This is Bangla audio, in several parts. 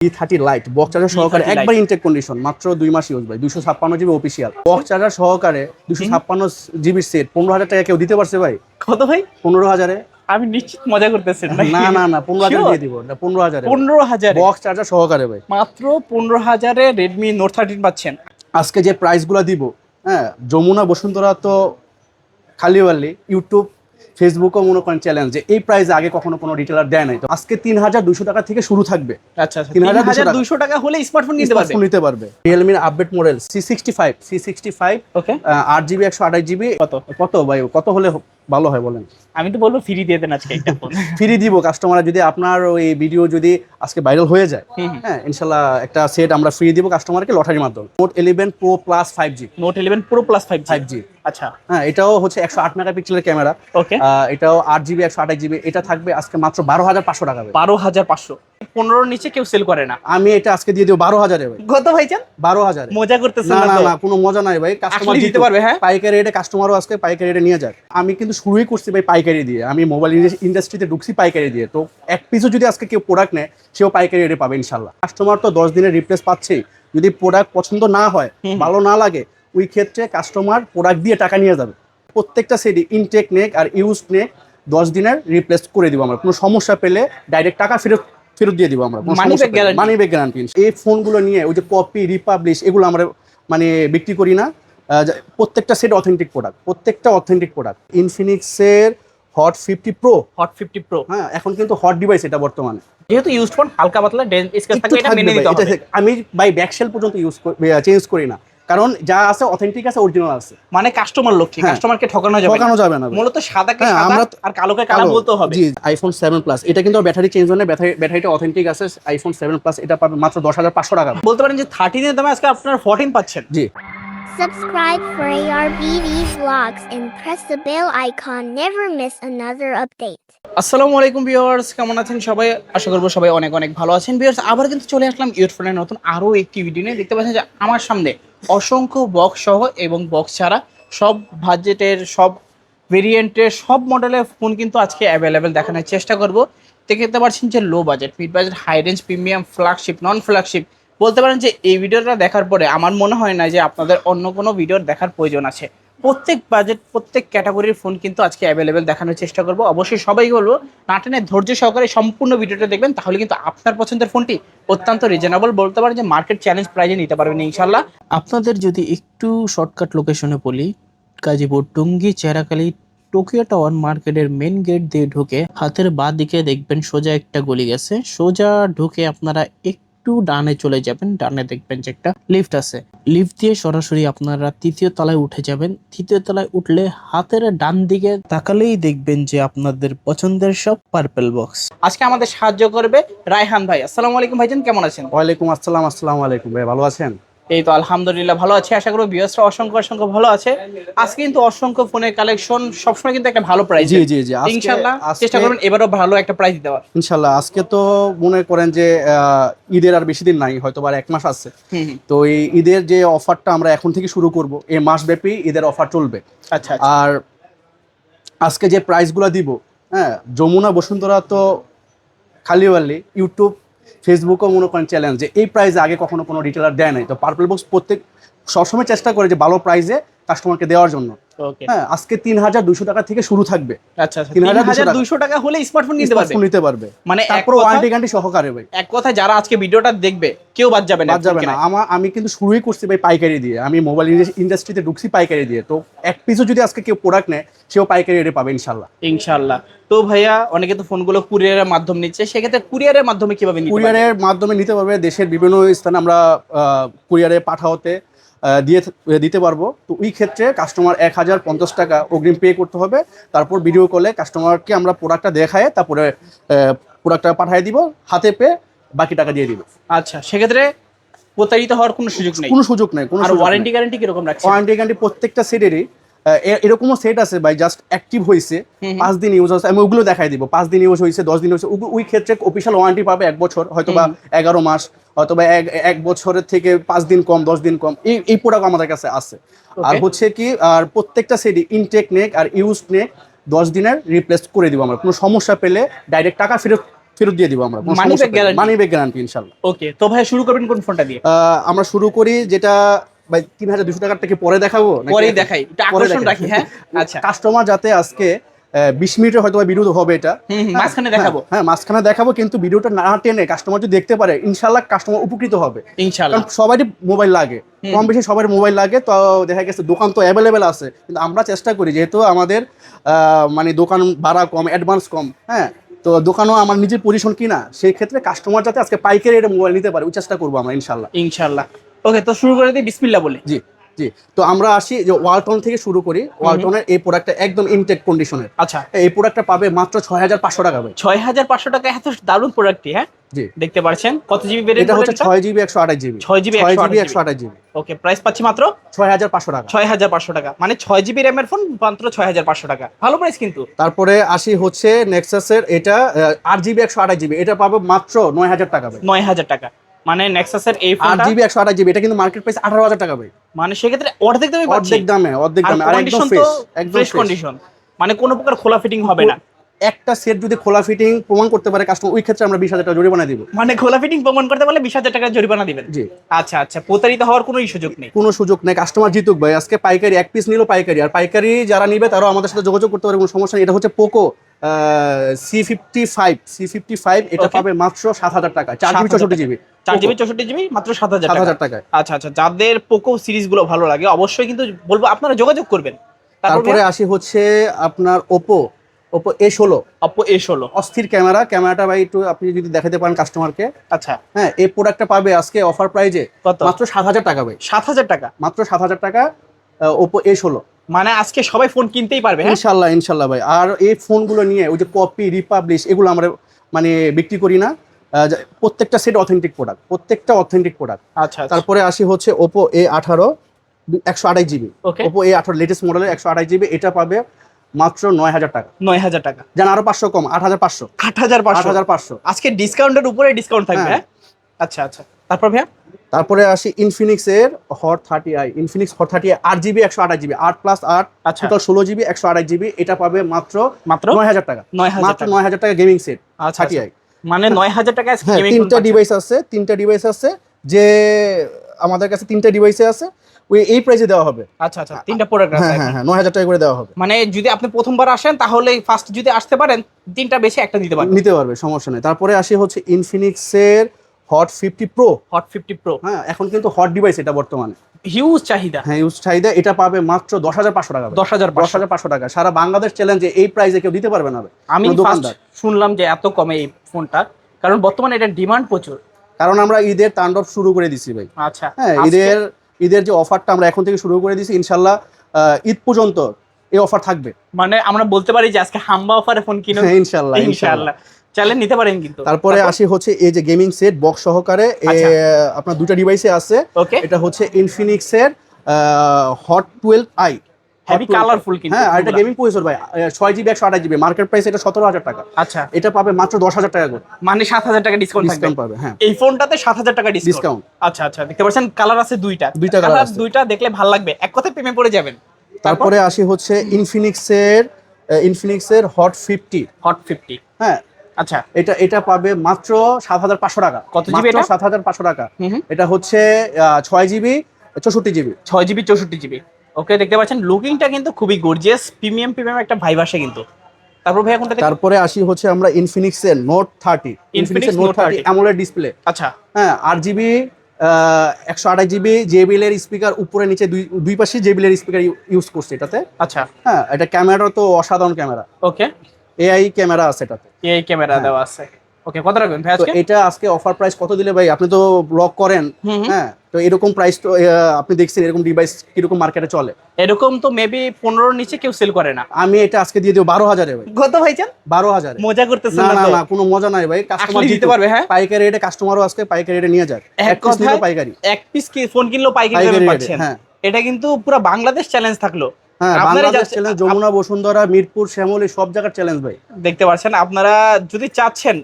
ই থার্টি লাইট বক্স চার্জার সহকারে একবার ইনটেক কন্ডিশন মাত্র দুই মাস ইউজ ভাই দুশো ছাপ্পান্ন জিবি অফিসিয়াল বক্স চার্জার সহকারে দুশো ছাপ্পান্ন জিবির সেট পনেরো হাজার টাকা কেউ দিতে পারছে ভাই। কত ভাই? পনেরো হাজারে। আমি নিশ্চিত মজা করতেছেন না। না না পনেরো হাজার দিয়ে দিব না পনেরো হাজারে। পনেরো হাজার? বক্স চার্জার সহকারে ভাই। মাত্র পনেরো হাজারে রেডমি নোট থার্টিন পাচ্ছেন। আজকে যে প্রাইসগুলো দিব হ্যাঁ যমুনা বসুন্ধরা তো খালি ইউটিউব ফেসবুকও মনে করেন চ্যালেঞ্জ যে এই প্রাইস আগে কখনো কোনো রিটেলার দেয় নাই। তো আজকে তিন হাজার দুশো টাকা থেকে শুরু থাকবে। আচ্ছা আচ্ছা তিন হাজার দুশো টাকা হলে স্মার্টফোন নিতে পারবে। নিতে পারবে। রিয়েলমির update model C sixty five C sixty five okay আট জিবি একশো আঠাশ জিবি কত? কত ভাই? কত হলে ভালো হয় বলেন। আমি তো বলব ফ্রি দিয়ে দেন আজকে একটা ফোন ফ্রি দিব কাস্টমার যদি আপনার ওই ভিডিও যদি আজকে ভাইরাল হয়ে যায়। হ্যাঁ ইনশাল্লাহ একটা সেট আমরা ফ্রি দিব কাস্টমারকে লটারির মাধ্যমে। Note eleven pro plus five G note eleven pro plus five five G আচ্ছা। হ্যাঁ এটাও হচ্ছে একশো আট মেগাপিক্সেলের ক্যামেরা ওকে এটাও আট জিবি একশো আঠাশ জিবি এটা থাকবে আজকে মাত্র বারো হাজার পাঁচশো টাকা। বারো হাজার পাঁচশো। পনেরোর নিচে কেউ সেল করে না। আমি এটা আজকে দিয়ে দেবো বারো হাজারে ভাই। কত ভাইজান বারো হাজারে। মজা করতেছেন না না কোনো মজা নাই ভাই। কাস্টমার দিতে পারবে, হ্যাঁ? পাইকারি রেটে কাস্টমারও আজকে পাইকারি রেটে নিয়ে যায় আমি কিন্তু শুরুই করছি ভাই পাইকারি দিয়ে। আমি মোবাইল ইন্ডাস্ট্রিতে ঢুকছি পাইকারি দিয়ে। তো এক পিসও যদি আজকে কেউ প্রোডাক্ট নেয় সেও পাইকারি রেটে পাবে ইনশাল্লাহ কাস্টমার তো দশ দিনের রিপ্লেস পাচ্ছেই। যদি প্রোডাক্ট পছন্দ না হয় ভালো না লাগে ওই ক্ষেত্রে কাস্টমার প্রোডাক্ট দিয়ে টাকা নিয়ে যাবে। প্রত্যেকটা সেটই ইনটেক নেক আর ইউজ নেক দশ দিনের রিপ্লেস করে দিব আমরা। কোনো সমস্যা পেলে ডাইরেক্ট টাকা ফেরত ফেরত দিয়ে দিব আমরা? মানি ব্যাক গ্যারান্টি এই ফোনগুলো নিয়ে ওই যে কপি রিপাবলিশ এগুলো আমরা মানে বিক্রি করি না। প্রত্যেকটা সেট অথেন্টিক প্রোডাক্ট প্রত্যেকটা অথেন্টিক প্রোডাক্ট ইনফিনিক্সের hot fifty pro hot fifty pro হ্যাঁ এখন কিন্তু হট ডিভাইস এটা বর্তমানে। যেহেতু ইউজ ফোন হালকা পাতলা ভাই, আমি বাই ব্যাকশেল পর্যন্ত ইউজ চেঞ্জ করি না। কারণ যা আছে অথেন্টিক আছে অরিজিনাল আছে। মানে কাস্টমার লক্ষ্যে হ্যাঁ। কাস্টমারকে ঠকানো যাবে না। ঠকানো যাবে না মূলত সাদাকে কে সাদা আর কালো আর কালোকে কালো বলতে হবে। জি আইফোন 7 প্লাস এটা কিন্তু ব্যাটারি চেঞ্জ হয় না ব্যাটারি ব্যাটারিটা অথেন্টিক আছে আইফোন 7 প্লাস এটা পাবে মাত্র দশ হাজার পাঁচশো টাকা। বলতে পারেন যে 13 এর দামে আজকে আপনার ফোরটিন পাচ্ছেন। জি। Subscribe for ARBV vlogs and press the bell icon. Never miss another update. আসসালামু আলাইকুম ভিউয়ার্স, কেমন আছেন সবাই আশা করব সবাই অনেক অনেক ভালো আছেন ভিউয়ার্স, আবার কিন্তু চলে আসলাম ইয়রফোনের নতুন আরও একটি ভিডিও নিয়ে দেখতে পাচ্ছেন যে আমার সামনে অসংখ্য বক্স সহ এবং বক্স ছাড়া সব বাজেটের সব ভেরিয়েন্টের সব মডেলের ফোন কিন্তু আজকে অ্যাভেলেবেল দেখানোর চেষ্টা করব দেখতে পাচ্ছেন যে low budget mid budget high range premium flagship non flagship বলতে পারেন যে এই ভিডিওটা দেখার পরে আমার মনে হয় না যে আপনাদের অন্য কোনো ভিডিওর দেখার প্রয়োজন আছে। প্রত্যেক বাজেট প্রত্যেক ক্যাটাগরির ফোন কিন্তু আজকে অ্যাভেলেবেল দেখানোর চেষ্টা করব। অবশ্যই সবাই বলব নাটেনে ধৈর্য সহকারে সম্পূর্ণ ভিডিওটা দেখবেন, তাহলে কিন্তু আপনার পছন্দের ফোনটি অত্যন্ত রিজনেবল বলতে পারেন যে মার্কেট চ্যালেঞ্জ প্রাইজে নিতে পারবেন ইনশাল্লাহ আপনাদের যদি একটু শর্টকাট লোকেশনে বলি, গাজীপুর টুঙ্গি, চেরাকালি, টোকিও টাওয়ার মার্কেটের মেন গেট দিয়ে ঢুকে হাতের বাঁ দিকে দেখবেন সোজা একটা গলি গেছে। সোজা ঢুকে আপনারা একটু ডানে চলে যাবেন, ডানে দেখবেন যে একটা লিফট আছে। লিফট দিয়ে সরাসরি আপনারা তৃতীয় তলায় উঠে যাবেন। তৃতীয় তলায় উঠলে হাতের ডান দিকে তাকালেই দেখবেন যে আপনাদের পছন্দের সব পার্পেল বক্স আজকে আমাদের সাহায্য করবে রায়হান ভাই। আসসালামু আলাইকুম ভাইজান, কেমন আছেন? ওয়ালাইকুম আসসালাম, আসসালামু আলাইকুম ভাই, ভালো আছেন? এই তো আলহামদুলিল্লাহ ভালো আছে। আশা করব বিয়সরা অসংখ্য অসংখ্য ভালো আছে। আজকে কিন্তু অসংখ্য ফোনের কালেকশন সবসময় কিন্তু একটা ভালো প্রাইস জি জি জি ইনশাল্লাহ চেষ্টা করবেন এবারও ভালো একটা প্রাইস দেওয়ার। ইনশাল্লাহ আজকে তো মনে করেন যে ঈদের আর বেশি দিন নাই হয়তো আর এক মাস আছে। তো এই ঈদের যে অফারটা আমরা এখন থেকে শুরু করব এই মাসব্যাপী ঈদের অফার চলবে। আচ্ছা আচ্ছা। আর আজকে যে প্রাইসগুলো দিব হ্যাঁ যমুনা বসুন্ধরা তো খালিওয়ালি ইউটিউব ফেসবুকও মনে করেন চ্যালেঞ্জ যে এই প্রাইজে আগে কখনো কোনো রিটেলার দেয় নাই। তো পার্পল বক্স প্রত্যেক সবসময় চেষ্টা করে যে ভালো প্রাইজে কাস্টমারকে দেওয়ার জন্য। হ্যাঁ আজকে তিন হাজার দুশো টাকা থেকে শুরু থাকবে। আচ্ছা আচ্ছা তিন হাজার দুশো টাকা। হলে স্মার্টফোন নিতে পারবে। নিতে পারবে। মানে তারপর ওয়ারেন্টি গ্যারান্টি সহকারে ভাই। এক কথা যারা আজকে ভিডিওটা দেখবে কেউ বাদ যাবে না বাদ যাবে না। আমার আমি কিন্তু শুরুই করছি ভাই পাইকারি দিয়ে। আমি মোবাইল ইন্ডাস্ট্রিতে ঢুকছি পাইকারি দিয়ে। তো এক পিসও যদি আজকে কেউ প্রোডাক্ট নেয় সেও পাইকারি রেটে পাবে ইনশাল্লাহ ইনশাল্লাহ তো ভাইয়া অনেকে তো ফোনগুলো কুরিয়ারের মাধ্যমে নিচ্ছে। সেক্ষেত্রে কুরিয়ারের মাধ্যমে কীভাবে কুরিয়ারের মাধ্যমে নিতে পারবে। দেশের বিভিন্ন স্থানে আমরা কুরিয়ারে পাঠাওতে দিয়ে দিতে পারব। তো ওই ক্ষেত্রে কাস্টমার এক হাজার পঞ্চাশ টাকা অগ্রিম পে করতে হবে। তারপর ভিডিও কলে কাস্টমারকে আমরা প্রোডাক্টটা দেখায় তারপরে প্রোডাক্টটা পাঠিয়ে দিব হাতে পেয়ে বাকি টাকা দিয়ে দিব। আচ্ছা সেক্ষেত্রে প্রতারিত হওয়ার কোনো সুযোগ নেই? কোনো সুযোগ নেই কোনো ওয়ারেন্টি গ্যারান্টি কীরকম রাখছে ওয়ারেন্টি গ্যারান্টি প্রত্যেকটা সেটেরই এরকমও সেট আছে ভাই জাস্ট অ্যাক্টিভ হয়েছে। পাঁচ দিন ইউজ হচ্ছে আমি ওগুলো দেখাই দিব। পাঁচ দিন ইউজ হয়েছে দশ দিন হয়েছে ওই ক্ষেত্রে অফিসিয়াল ওয়ারেন্টি পাবে এক বছর হয়তো বা এগারো মাস হয়তো বা এক বছরের থেকে পাঁচ দিন কম দশ দিন কম এই এই প্রোডাক্ট আমাদের কাছে আছে। আর হচ্ছে কি আর প্রত্যেকটা সেটই ইনটেক নেক আর ইউজ নেক দশ দিনের রিপ্লেস করে দিব আমরা। কোনো সমস্যা পেলে ডাইরেক্ট টাকা ফেরত ফেরত দিয়ে দিব আমরা? মানি ব্যাগ গ্যারান্টি ইনশাল্লাহ। ওকে তো ভাই শুরু করবেন কোন ফোনটা দিয়ে? আমরা শুরু করি যেটা ভাই তিন হাজার দুশো টাকার থেকে পরে দেখাবো পরেই দেখাই। আকর্ষণ রাখি হ্যাঁ? আচ্ছা। কাস্টমার যাতে আজকে বিশ মিনিটে হয়তো বা ভিডিও হবে এটা। হ্যাঁ, মাঝখানে হ্যাঁ, দেখাবো। হ্যাঁ মাঝখানে দেখাবো কিন্তু ভিডিওটা না টেনে কাস্টমার যদি দেখতে পারে ইনশাল্লাহ কাস্টমার উপকৃত হবে। ইনশাআল্লাহ। কারণ সবারই মোবাইল লাগে। কম বেশি সবার মোবাইল লাগে তো দেখা গেছে দোকান তো অ্যাভেলেবেল আছে। কিন্তু আমরা চেষ্টা করি যেহেতু আমাদের আহ, মানে দোকান ভাড়া কম অ্যাডভান্স কম হ্যাঁ? তো দোকানও আমার নিজের পজিশন কিনা সেই ক্ষেত্রে কাস্টমার যাতে আজকে পাইকারি এটা মোবাইল নিতে পারে ওই চেষ্টা করব আমরা ইনশাল্লাহ ইনশাআল্লাহ। ওকে তো শুরু করে দিই বিসমিল্লাহ বলে। জি জি। তো আমরা আসি যে ওয়ালটন থেকে শুরু করি। ওয়ালটনের এই প্রোডাক্টটা একদম ইনটেক কন্ডিশনের আচ্ছা। এই প্রোডাক্টটা পাবে মাত্র ছয় হাজার পাঁচশো টাকা ছয় হাজার পাঁচশো টাকা এত দারুণ প্রোডাক্টটি হ্যাঁ? জি। দেখতে পাচ্ছেন কত জিবি বেরিয়ে এটা হচ্ছে ছয় জিবি একশো আঠাশ জিবি 6 GB, ছয় জিবি 128 একশো আঠাশ জিবি ওকে প্রাইস পাচ্ছি মাত্র? ছয় হাজার পাঁচশো টাকা। ছয় হাজার পাঁচশো টাকা। মানে ছয় জিবি র্যামের ফোন মাত্র ছয় হাজার পাঁচশো টাকা। ভালো প্রাইস কিন্তু। তারপরে আসি হচ্ছে নেক্সাসের এটা আট জিবি একশো আঠাশ জিবি এটা পাবে মাত্র নয় হাজার টাকা ভাই। নয় হাজার টাকা। মানে নেক্সাসের এই ফোনটা ফোনটা জিবি একশো আঠাশ জিবি এটা কিন্তু মার্কেট প্রাইস আঠারো হাজার টাকা ভাই। মানে সেক্ষেত্রে অর্ধেক দামে পাচ্ছি। অর্ধেক দামে অর্ধেক দামে আর একদম ফ্রেশ একদম ফ্রেশ কন্ডিশন মানে কোনো প্রকার খোলা ফিটিং হবে না। একটা সেট যদি খোলা ফিটিং প্রমাণ করতে পারে কাস্টমার ওই ক্ষেত্রে আমরা বিশ হাজার টাকা জরিমানা দিব। মানে খোলা ফিটিং প্রমাণ করতে পারলে বিশ হাজার টাকা জরিমানা দিবেন? জি। আচ্ছা আচ্ছা প্রতারিত হওয়ার কোনো সুযোগ নেই? কোনো সুযোগ নেই কাস্টমার জিতুক ভাই। আজকে পাইকারি এক পিস নিল পাইকারি। আর পাইকারি যারা নিবে তারাও আমাদের সাথে যোগাযোগ করতে পারে কোনো সমস্যা নেই। এটা হচ্ছে Poco C fifty five C fifty five এটা পাবে মাত্র সাত হাজার টাকা চার জিবি 7,000 চৌষট্টি জিবি। চার জিবি চৌষট্টি জিবি মাত্র সাত হাজার সাত টাকা। হাজার টাকায়। আচ্ছা আচ্ছা যাদের পোকো সিরিজগুলো ভালো লাগে অবশ্যই কিন্তু বলব আপনারা যোগাযোগ করবেন। তারপরে আসি হচ্ছে আপনার ওপো ওপো এ ষোলো। অপো এ ষোলো। অস্থির ক্যামেরা ক্যামেরাটা ভাই একটু আপনি যদি দেখাতে পারেন কাস্টমারকে আচ্ছা। হ্যাঁ এই প্রোডাক্টটা পাবে আজকে অফার প্রাইজে মাত্র সাত হাজার টাকা ভাই। সাত হাজার টাকা? মাত্র সাত হাজার টাকা ওপো এ ষোলো। মানে আজকে সবাই ফোন কিনতেই পারবে হ্যাঁ? ইনশাল্লাহ ইনশাল্লাহ ভাই। আর এই ফোনগুলো নিয়ে ওই যে কপি রিপাবলিশ এগুলো আমরা মানে বিক্রি করি না। প্রত্যেকটা সেট অথেন্টিক প্রোডাক্ট প্রত্যেকটা অথেন্টিক প্রোডাক্ট আচ্ছা আচ্ছা। তারপরে আসি হচ্ছে ওপো এ আঠারো একশো আঠাশ জিবি ওপো এ আঠারো লেটেস্ট মডেলের একশো আঠাশ জিবি এটা পাবে মাত্র নয় হাজার টাকা। নয় হাজার টাকা। যেন আরও পাঁচশো কম আট হাজার পাঁচশো। আট হাজার পাঁচশো। হাজার পাঁচশো। আজকে ডিসকাউন্টের উপরে ডিসকাউন্ট থাকবে হ্যাঁ। হ্যাঁ? আচ্ছা আচ্ছা। তারপর ভাইয়া? তারপরে আসি ইনফিনিক্স এর hot thirty I. Infinix hot thirty আট জিবি একশো আঠাশ জিবি। আট প্লাস আট আচ্ছা। ষোলো জিবি একশো আঠাশ জিবি। এটা পাবে মাত্র মাত্র? নয় হাজার টাকা। নয় হাজার মাত্র নয় হাজার টাকা গেমিং সেট আচ্ছা থার্টি আচ্ছা। আই। মানে নয় হাজার টাকা হ্যাঁ তিনটা ডিভাইস আছে। তিনটা ডিভাইস আছে যে আমাদের কাছে তিনটা ডিভাইসে আছে ওই এই প্রাইসে দেওয়া হবে। আচ্ছা আচ্ছা তিনটা প্রোডাক্ট আছে হ্যাঁ হ্যাঁ হ্যাঁ নয় হাজার টাকা করে দেওয়া হবে। মানে যদি আপনি প্রথমবার আসেন তাহলে ফার্স্ট যদি আসতে পারেন তিনটা বেশি একটা দিতে পারেন নিতে পারবে সমস্যা নেই। তারপরে আসি হচ্ছে ইনফিনিক্সের hot fifty pro hot fifty pro হ্যাঁ এখন কিন্তু হট ডিভাইস এটা বর্তমানে। হিউজ চাহিদা। হ্যাঁ হিউজ চাহিদা। এটা পাবে মাত্র দশ হাজার পাঁচশো টাকা দশ হাজার দশ হাজার পাঁচশো টাকা। সারা বাংলাদেশ চ্যালেঞ্জে এই প্রাইসে কেউ দিতে পারবে না আমি দোকানদার। শুনলাম যে এত কমে এই ফোনটা কারণ বর্তমানে এটা ডিমান্ড প্রচুর। কারণ আমরা ঈদের তাণ্ডব শুরু করে দিছি ভাই। আচ্ছা হ্যাঁ ঈদের ঈদের যে অফারটা আমরা এখন থেকে শুরু করে দিছি ইনশাল্লাহ ঈদ পর্যন্ত এই অফার থাকবে। মানে আমরা বলতে পারি যে আজকে হাম্বা অফারে ফোন কিনো হ্যাঁ ইনশাল্লাহ ইনশাল্লাহ। ইনশাআল্লাহ চাইলে নিতে পারেন কিন্তু। তারপরে আসি হচ্ছে এই যে গেমিং সেট বক্স সহকারে আচ্ছা। আপনার দুটা ডিভাইসে আছে। এটা হচ্ছে ইনফিনিক্স এর hot twelve I heavy colourful কিন্তু হ্যাঁ আর এটা গেমিং প্রসেসর ভাই ছয় জিবি একশো আঠাশ জিবি মার্কেট প্রাইস এটা সতেরো হাজার টাকা। আচ্ছা। এটা পাবে মাত্র দশ হাজার টাকা করে। মানে সাত হাজার টাকা ডিসকাউন্ট থাকবে। ডিসকাউন্ট পাবে হ্যাঁ। এই ফোনটাতে সাত হাজার টাকা ডিসকাউন্ট আচ্ছা আচ্ছা দেখতে পাচ্ছেন কালার আছে দুইটা। দুইটা Colour আছে। দুইটা দেখলে ভালো লাগবে। এক কথায় প্রেমে পড়ে যাবেন। তারপরে আসি হচ্ছে ইনফিনিক্স এর ইনফিনিক্স এর হট ফিফটি হট ফিফটি হ্যাঁ। আচ্ছা। এটা এটা পাবে মাত্র সাত হাজার পাঁচশো টাকা। কত GB এটা? সাত হাজার পাঁচশো টাকা। হুম হুম। এটা হচ্ছে আহ, ছয় জিবি চৌষট্টি জিবি ছয় জিবি চৌষট্টি জিবি ওকে দেখতে পাচ্ছেন লুকিংটা কিন্তু খুবই গর্জিয়াস প্রিমিয়াম প্রিমিয়াম একটা ভাইব আসে কিন্তু। তারপর ভাইয়া কোনটা তারপরে আসি হচ্ছে আমরা ইনফিনিক্স এর note thirty Infinix Note note thirty 30 AMOLED display আচ্ছা। হ্যাঁ আট জিবি একশো আঠাশ জিবি জেবিএল এর স্পিকার উপরে নিচে দুই দুই পাশে জেবিএল এর স্পিকার ইউজ করছে এটাতে। আচ্ছা। হ্যাঁ এটা ক্যামেরা তো অসাধারণ ক্যামেরা ওকে। এআই ক্যামেরা আছে এটাতে। এই ক্যামেরা। দেওয়া আছে। ওকে কত রাখবেন ভাই আজকে? এটা আজকে অফার প্রাইস কত দিলে ভাই? আপনি তো ব্লগ করেন। হ্যাঁ তো এরকম প্রাইস তো আপনি দেখছেন এরকম ডিভাইস কীরকম মার্কেটে চলে। এরকম তো মেবি পনেরোর নিচে কেউ সেল করে না। আমি এটা আজকে দিয়ে দেবো বারো হাজারে ভাই। কত ভাইজান বারো হাজারে। মজা করতেছেন না না না কোনো মজা নাই ভাই। কাস্টমার দিতে পারবে হ্যাঁ? পাইকারি রেটে কাস্টমারও আজকে পাইকারি রেটে নিয়ে যায় এক নিলেও পাইকারি। এক পিস কি ফোন কিনলেও পাইকারি রেটে পাচ্ছেন। হ্যাঁ। এটা কিন্তু পুরো বাংলাদেশ চ্যালেঞ্জ থাকল। হ্যাঁ বাংলাদেশ চ্যালেঞ্জ যমুনা বসুন্ধরা মিরপুর শ্যামলী সব জায়গার চ্যালেঞ্জ ভাই। দেখতে পাচ্ছেন আপনারা যদি চাচ্ছেন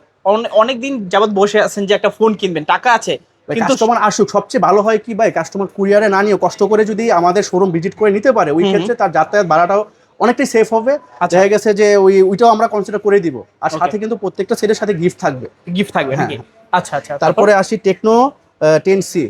অনেক দিন যাবত বসে আছেন যে একটা ফোন কিনবেন টাকা আছে। কাস্টমার আসুক সবচেয়ে ভালো হয় কি ভাই? কাস্টমার কুরিয়ারে না নিয়ে কষ্ট করে যদি আমাদের শোরুম ভিজিট করে নিতে পারে ওই। ক্ষেত্রে তার যাতায়াত ভাড়াটাও অনেকটাই সেফ হবে। আচ্ছা। দেখা গেছে যে ওই ওইটাও আমরা কনসিডার করে দিব। আর সাথে কিন্তু প্রত্যেকটা সেটের সাথে গিফট থাকবে। গিফট থাকবে হ্যাঁ, আচ্ছা আচ্ছা। তারপরে আসি Tecno ten C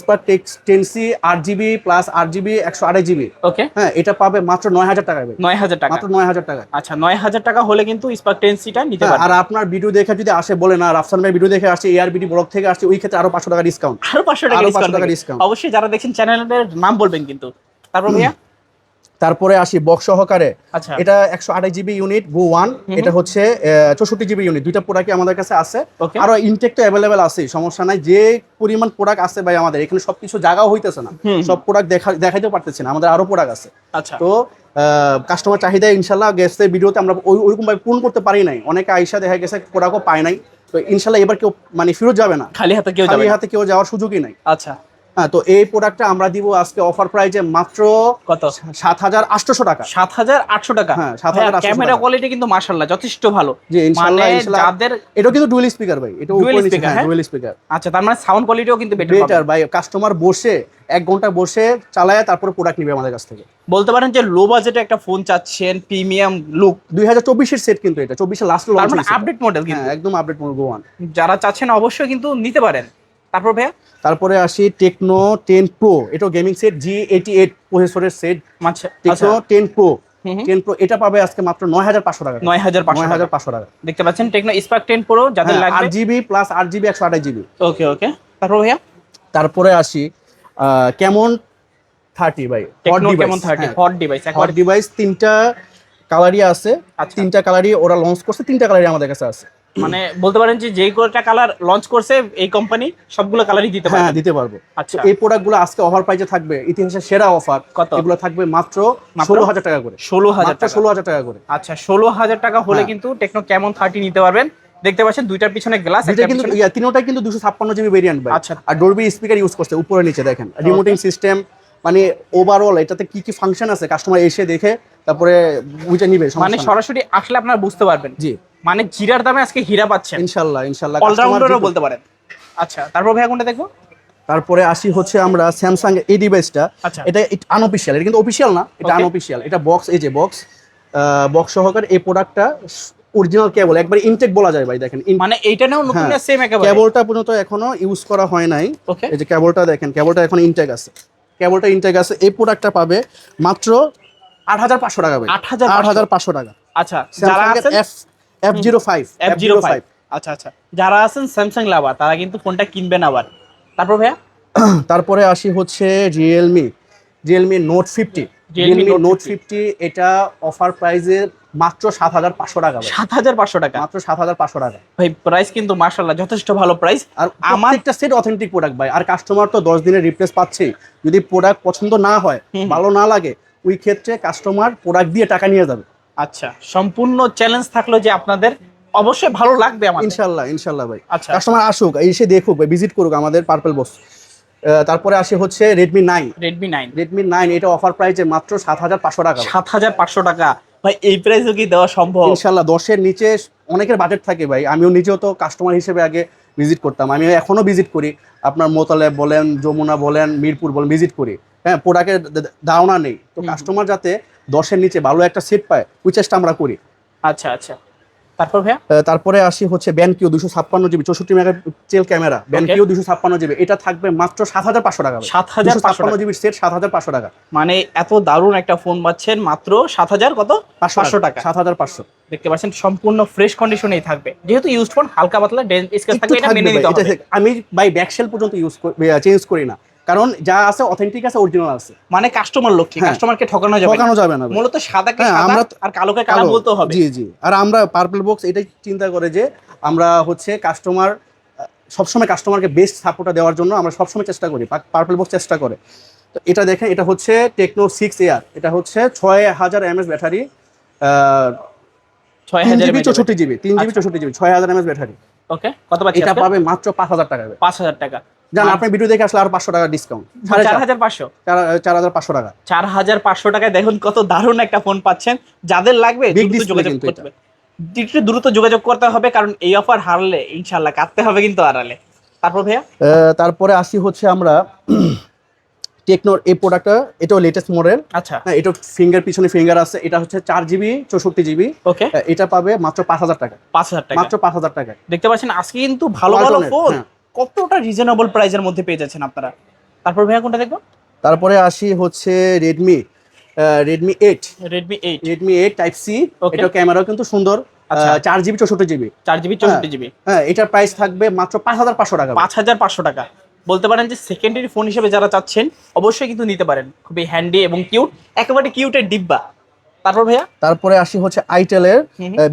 Spark 10C ten C আট জিবি প্লাস আট জিবি একশো আড়াই জিবি ওকে হ্যাঁ এটা পাবে মাত্র নয় হাজার ভাই। নয় হাজার টাকা। মাত্র নয় হাজার টাকায় আচ্ছা নয় হাজার টাকা হলে কিন্তু স্পার্ক টেন সিটা নিতে হ্যাঁ, আর আপনার ভিডিও দেখে যদি আসে বলে না রাফসান ভাই ভিডিও দেখে আসছে এআর বিডি ব্লগ থেকে আসছে ওই ক্ষেত্রে আরও পাঁচশো টাকা ডিসকাউন্ট আরও পাঁচশো টাকা ডিসকাউন্ট 500 টাকা টাকা discount। অবশ্যই যারা দেখছেন চ্যানেলের নাম বলবেন কিন্তু। তারপর ভাইয়া? তারপরে আসি বক্স সহকারে। আচ্ছা। এটা একশো আড়াই জিবি ইউনিট গো ওয়ান এটা হচ্ছে চৌষট্টি জিবি ইউনিট দুইটা প্রোডাক্টই আমাদের কাছে আছে। আরও ইনটেক তো অ্যাভেলেবেল আছে সমস্যা নাই। যে পরিমাণ প্রোডাক্ট আছে ভাই আমাদের এখানে সবকিছু জায়গাও হইতেছে না। সব প্রোডাক্ট দেখা দেখাইতে পারতেছি না আমাদের আরও প্রোডাক্ট আছে। আচ্ছা। তো কাস্টমার চাহিদা ইনশাল্লাহ গেস্টের ভিডিওতে আমরা ওই ওইরকম ভাবে পূরণ করতে পারি নাই। অনেকে আইসা দেখা গেছে প্রোডাক্টও পায় নাই। তো ইনশাল্লাহ এবার কেউ মানে ফেরত যাবে না। খালি হাতে কেউ খালি হাতে কেউ যাওয়ার সুযোগই নাই। আচ্ছা। হ্যাঁ তো এই প্রোডাক্টটা আমরা দিব আজকে অফার প্রাইজে মাত্র কত? সাত হাজার আটশোশো টাকা। সাত হাজার আটশো টাকা। হ্যাঁ, 7,800 ক্যামেরা কোয়ালিটি কিন্তু মার্শাল্লাহ যথেষ্ট ভালো। ইনশাল্লাহ মানে যাদের এটা কিন্তু ডুয়েল স্পিকার ভাই এটা হ্যাঁ হ্যাঁ? ডুয়েল স্পিকার আচ্ছা তার মানে সাউন্ড কোয়ালিটিও কিন্তু বেটার বেটার ভাই কাস্টমার বসে এক ঘণ্টা বসে চালায় তারপরে প্রোডাক্ট নিবে আমাদের কাছ থেকে। বলতে পারেন যে লো বাজেটে একটা ফোন চাচ্ছেন প্রিমিয়াম লুক দুই হাজার চব্বিশের সেট কিন্তু এটা চব্বিশের লাস্ট লঞ্চ আপডেট মডেল কিন্তু। একদম আপডেট মোড ওয়ান যারা চাচ্ছেন অবশ্যই কিন্তু নিতে পারেন। তারপর ভাইয়া? তারপরে আসি টেকনো টেন প্রো এটা gaming set G eighty eight প্রসেসরের set Tecno ten pro. Ten এটা পাবে আজকে মাত্র নয় হাজার পাঁচশো টাকা। নয় হাজার নয় হাজার পাঁচশো টাকা। দেখতে পাচ্ছেন টেকনো স্পার্ক টেন প্রো যাদের হ্যাঁ, আট জিবি প্লাস আট জিবি একশো আঠাশ জিবি। ওকে ওকে। তারপর ভাইয়া? তারপরে আসি কেমন থার্টি ভাই? টেকনো কেমন thirty hot device hot device তিনটা কালারই আছে। আচ্ছা। তিনটা কালারই ওরা লঞ্চ করছে তিনটা কালারই আমাদের কাছে আছে। মানে বলতে পারেন যে যেই কয়টা কালার লঞ্চ করছে এই কোম্পানি সবগুলো কালারই দিতে হ্যাঁ দিতে পারব। আচ্ছা। এই প্রোডাক্টগুলো আজকে অফার প্রাইজে থাকবে ইতিহাসের সেরা অফার কত? এগুলো থাকবে মাত্র? ষোলো হাজার টাকা করে। ষোলো হাজার টাকা। ষোলো হাজার টাকা করে। আচ্ছা ষোলো হাজার টাকা হলে হ্যাঁ। কিন্তু টেকনো কেমন থার্টি নিতে পারবেন? দেখতে পাচ্ছেন দুইটার পিছনে গ্লাস দুইটা কিন্তু তিনোটাই কিন্তু দুশো ছাপ্পান্ন জিবি ভেরিয়েন্ট ভাই। আচ্ছা। আর ডোরবি স্পিকার ইউজ করছে উপরে নিচে দেখেন। রিমোটিং সিস্টেম মানে ওভারঅল এটাতে কি কি ফাংশন আছে কাস্টমার এসে দেখে তারপরে বুঝে নিবে মানে সরাসরি আসলে আপনারা বুঝতে পারবেন। জি। মানে জিরার দামে আজকে হীরা পাচ্ছেন। ইনশাল্লাহ ইনশাল্লাহ অলরাউন্ডারও বলতে পারেন। আচ্ছা তারপর ভাইয়া কোনটা দেখব? তারপরে আসি হচ্ছে আমরা স্যামসাং এই ডিভাইসটা। এটা আনঅফিসিয়াল এটা কিন্তু অফিসিয়াল না এটা. আনঅফিসিয়াল এটা বক্স এই যে বক্স বক্স সহকারে এই প্রোডাক্টটা অরিজিনাল কেবল একবার ইনটেক বলা যায় ভাই দেখেন। মানে এইটা নেও নতুন হ্যাঁ, সেম একেবারে? কেবলটা পর্যন্ত এখনও ইউজ করা হয় নাই। এই যে কেবলটা দেখেন কেবলটা এখন ইনটেক আছে। কেবলটা ইনটেক আছে এই প্রোডাক্টটা পাবে মাত্র আট হাজার পাঁচশো টাকা ভাই। 8,500 আট হাজার পাঁচশো টাকা। আচ্ছা যারা F F zero five F zero five আচ্ছা আচ্ছা। যারা আছেন স্যামসাং লাভার তারা কিন্তু ফোনটা কিনবেন আবার। তারপর ভাইয়া? তারপরে আসি হচ্ছে Realme Realme note fifty Realme note fifty এটা অফার প্রাইসে মাত্র সাত হাজার পাঁচশো টাকা সাত হাজার পাঁচশো টাকা? মাত্র সাত হাজার পাঁচশো টাকা। ভাই প্রাইস কিন্তু মার্শাল্লাহ যথেষ্ট ভালো প্রাইস আর আমার- একটা সেট অথেন্টিক প্রোডাক্ট ভাই। আর কাস্টমার তো দশ দিনের রিপ্লেস পাচ্ছে। যদি প্রোডাক্ট পছন্দ না হয় ভালো না লাগে ওই ক্ষেত্রে কাস্টমার প্রোডাক্ট দিয়ে টাকা নিয়ে যাবে। আচ্ছা সম্পূর্ণ চ্যালেঞ্জ থাকল যে আপনাদের অবশ্যই ভালো লাগবে আমাদের। ইনশাল্লাহ ইনশাল্লাহ ভাই। আচ্ছা। কাস্টমার আসুক এসে দেখুক ভাই ভিজিট করুক আমাদের পার্পল বক্স তারপরে আসে হচ্ছে Redmi nine Redmi nine Redmi nine এটা অফার প্রাইসে মাত্র সাত হাজার পাঁচশো টাকা। সাত হাজার পাঁচশো টাকা। ভাই এই প্রাইসও কি দেওয়া সম্ভব? ইনশাল্লাহ দশের নিচে অনেকের বাজেট থাকে ভাই। আমিও নিজেও তো কাস্টমার হিসেবে আগে ভিজিট করতাম। আমি এখনও ভিজিট করি। আপনার মোতালেব বলেন যমুনা বলেন মিরপুর বলেন ভিজিট করি। হ্যাঁ প্রোডাক্টের ধারণা নেই। তো। কাস্টমার যাতে দশের নিচে ভালো একটা সেট পায় ওই চেষ্টা আমরা করি। আচ্ছা আচ্ছা। তারপর ভাইয়া? তারপরে আসি হচ্ছে ব্যানকিউ দুশো ছাপ্পান্ন জিবি চৌষট্টি মেগা পিক্সেল ক্যামেরা। ব্যানকিউ দুশো ছাপ্পান্ন জিবি এটা থাকবে মাত্র সাত হাজার পাঁচশো টাকা সাত হাজার ছাপ্পান্ন। জিবির সেট সাত হাজার পাঁচশো টাকা। মানে এত দারুণ একটা ফোন পাচ্ছেন মাত্র সাত হাজার কত? পাঁচশো টাকা। সাত হাজার পাঁচশো। দেখতে পাচ্ছেন সম্পূর্ণ ফ্রেশ কন্ডিশনেই থাকবে। যেহেতু ইউজ ফোন হালকা পাতলা স্কেচ থাকবে এটা মেনে নিতে হবে। আমি বাই ব্যাকশেল পর্যন্ত ইউজ চেঞ্জ করি না। কারণ যা আছে অথেন্টিক আছে অরিজিনাল আছে। মানে কাস্টমার লক্ষ্মী হ্যাঁ। কাস্টমারকে ঠকানো যাবে না। ঠকানো যাবে না মূলত সাদাকে হ্যাঁ, সাদা আর কালোকে কালো কালো। বলতে হবে। জি জি। আর আমরা পার্পল বক্স এটাই চিন্তা করে যে আমরা হচ্ছে কাস্টমার সবসময় কাস্টমারকে বেস্ট সাপোর্টটা দেওয়ার জন্য আমরা সবসময় চেষ্টা করি পার্পল বক্স চেষ্টা করে। তো এটা দেখেন এটা হচ্ছে টেকনো সিক্স এয়ার এটা হচ্ছে ছয় হাজার এমএস ব্যাটারি ছয় হাজার জিবি চৌষট্টি জিবি তিন জিবি আচ্ছা। চৌষট্টি জিবি ছয় হাজার এমএস ব্যাটারি। ওকে কত এটা পাবে মাত্র পাঁচ হাজার টাকা পাঁচ হাজার টাকা। জান আপনি ভিডিও দেখে আসলে আর পাঁচশো টাকা ডিসকাউন্ট চার হাজার পাঁচশো। চার হাজার পাঁচশো টাকা। চার হাজার পাঁচশো টাকায় দেখুন কত দারুণ একটা ফোন পাচ্ছেন। যাদের লাগবে যোগাযোগ করতে একটু দ্রুত যোগাযোগ করতে হবে কারণ এই অফার হারলে ইনশাল্লাহ কাটতে হবে কিন্তু আড়ালে। তারপর ভাইয়া? তারপরে আসি হচ্ছে আমরা টেকনোর এই প্রোডাক্টটা এটাও লেটেস্ট মডেল আচ্ছা। হ্যাঁ এটা ফিঙ্গার পিছনে ফিঙ্গার আছে। এটা হচ্ছে চার জিবি চৌষট্টি জিবি ওকে এটা পাবে মাত্র পাঁচ হাজার টাকা। পাঁচ হাজার টাকা। মাত্র পাঁচ হাজার টাকায়। দেখতে পাচ্ছেন আজকে কিন্তু ভালো ভালো ফোন। কতটা রিজনেবল প্রাইসের মধ্যে পেয়ে যাচ্ছেন আপনারা? তারপর ভাইয়া কোনটা দেখব? তারপরে আসি হচ্ছে Redmi Redmi eight Redmi eight Redmi eight type C. এটা ক্যামেরাও কিন্তু সুন্দর। আচ্ছা। চার জিবি চৌষট্টি জিবি চার জিবি চৌষট্টি জিবি হ্যাঁ এটার প্রাইস থাকবে মাত্র পাঁচ হাজার পাঁচশো টাকা পাঁচ হাজার পাঁচশো টাকা। বলতে পারেন যে সেকেন্ডারি ফোন হিসেবে যারা চাচ্ছেন অবশ্যই কিন্তু নিতে পারেন। খুবই হ্যান্ডি এবং কিউট একেবারে কিউটের ডিব্বা। তারপর ভাইয়া? তারপরে আসি হচ্ছে আইটেলের।